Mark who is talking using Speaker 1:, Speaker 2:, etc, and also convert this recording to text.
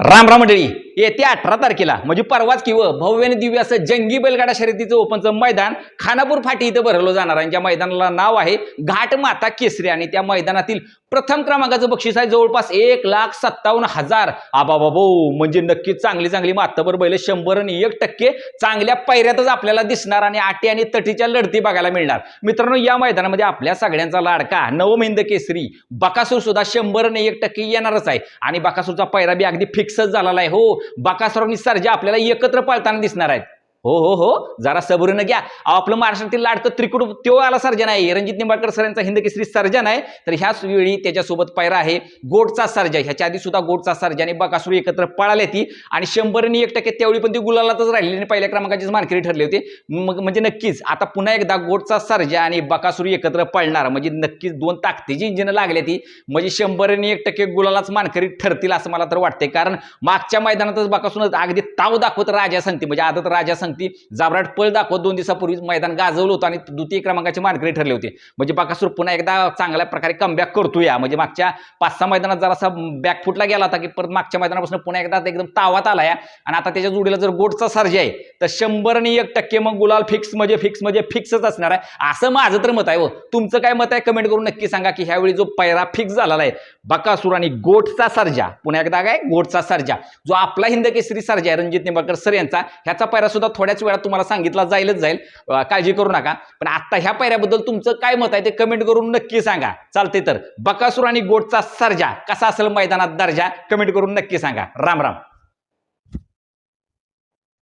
Speaker 1: राम राम मंडळी येत्या अठरा तारखेला म्हणजे परवाच किंवा भव्य आणि दिव्य असं जंगी बैलगाडा शर्यतीचं ओपनचं मैदान खानापूर फाटी इथं भरवलं जाणार आहे. ज्या मैदानाला नाव आहे घाट माता केसरी. आणि त्या मैदानातील प्रथम क्रमांकाचं बक्षीस आहे. जवळपास एक लाख सत्तावन्न हजार. आबाबाबो म्हणजे नक्कीच चांगली चांगली मातबर बैल शंभर आणि एक टक्के चांगल्या पैऱ्यातच आपल्याला दिसणार आणि आटी आणि तटीच्या लढती बघायला मिळणार. मित्रांनो या मैदानामध्ये आपल्या सगळ्यांचा लाडका नवमहिंद केसरी बकासूर सुद्धा शंभर आणि एक टक्के येणारच आहे. आणि बकासूरचा पैरा बी अगदी फिक्सच झालेला आहे. हो बकासूर आणि सर्जा आपल्याला एकत्र पळताना दिसणार आहेत. हो हो हो. जरा सबरीनं घ्या. अहो, आपलं महाराष्ट्रातील लाडकं त्रिकुट तो आला सर्जन आहे. रणजित निंबाळकर सर हिंदकेसरी सर्जन आहे. तर ह्याच वेळी त्याच्यासोबत पैरा आहे. गोडचा सर्जा ह्याच्या आधी सुद्धा गोडचा सर्जा आणि बकासूर एकत्र पळाले ती. आणि शंभरनी एक टक्के त्यावेळी पण ती गुलालातच राहिली आणि पहिल्या क्रमांकाचीच मानकरी ठरले होते. मग म्हणजे नक्कीच. आता पुन्हा एकदा गोडचा सर्जा आणि बकासूर एकत्र पळणार. म्हणजे नक्कीच दोन ताकदीची इंजिनं लागली ती. म्हणजे शंभर आणि एक टक्के गुलालाच मानकरी ठरतील असं मला तर वाटतंय. कारण मागच्या मैदानातच बकासूरच अगदी ताव दाखवत राजा सांगते. म्हणजे आदत राजा सांगते. ती जाबराट पळ दाखवत दोन दिवसापूर्वीच मैदान गाजवलं होतं आणि द्वितीय क्रमांकाचे मानकरी ठरले होते. म्हणजे बाकासूर पुन्हा एकदा चांगल्या प्रकारे कमबॅक करतो या म्हणजे मागच्या पाच सहा मैदानात जरासा बॅकफुटला गेला होता की परत मागच्या मैदानापासून पुन्हा एकदा एकदम तावात आला या आणि आता त्याच्या जोडीला जर गोडचा सर्ज आहे तर शंभर आणि एक टक्के मग गुलाल फिक्स म्हणजे फिक्स म्हणजे फिक्सच असणार आहे. असं माझं तर मत आहे हो. तुमचं काय मत आहे कमेंट करून नक्की सांगा की ह्यावेळी जो पैरा फिक्स झालेला आहे बकासूर आणि गोटचा सर्जा पुन्हा एकदा काय? गोटचा सर्जा. जो आपला हिंद केसरी सर्जा आहे रणजित निंबाळकर सर यांचा ह्याचा पैरा सुद्धा थोड्याच वेळात तुम्हाला सांगितला जाईलच जाईल. काळजी करू नका. पण आता ह्या पैऱ्याबद्दल तुमचं काय मत आहे ते कमेंट करून नक्की सांगा. चालते तर बकासूर आणि गोटचा सर्जा कसा असेल मैदानात दर्जा? कमेंट करून नक्की सांगा. राम राम.